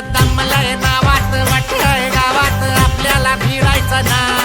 दमलाय नावात वाट गावात आपल्याला फिरायचं ना.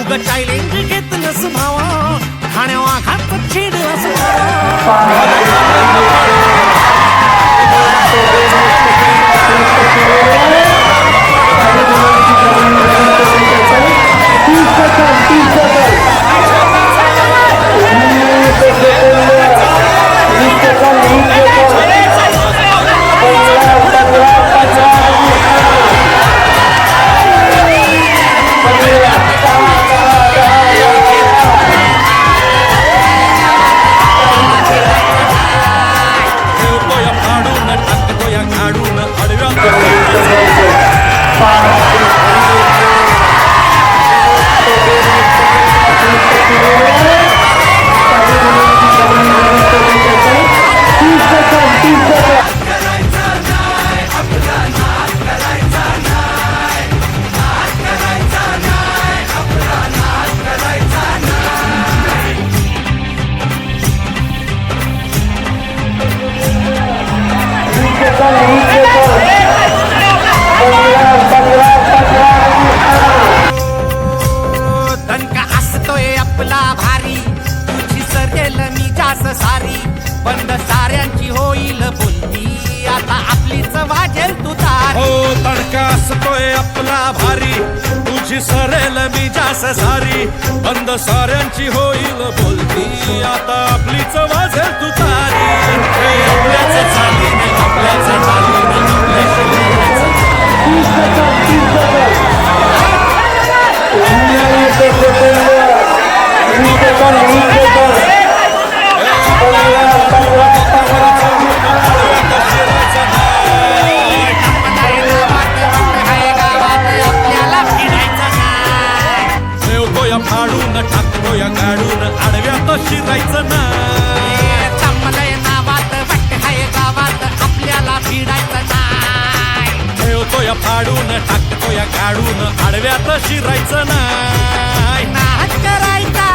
उग घेत घेतलंस भावा ठाण्या वाघांचा छेडला सुठावा माझी सरेल मी जास सारी. बंद साऱ्यांची होईल बोलती. आता आपलीच वाजेल तू तारी आपल्याच चालीने आपल्याच नाही या फाडून टाकतो या गाडून आडव्यात शिरायचं नाही. करायचा.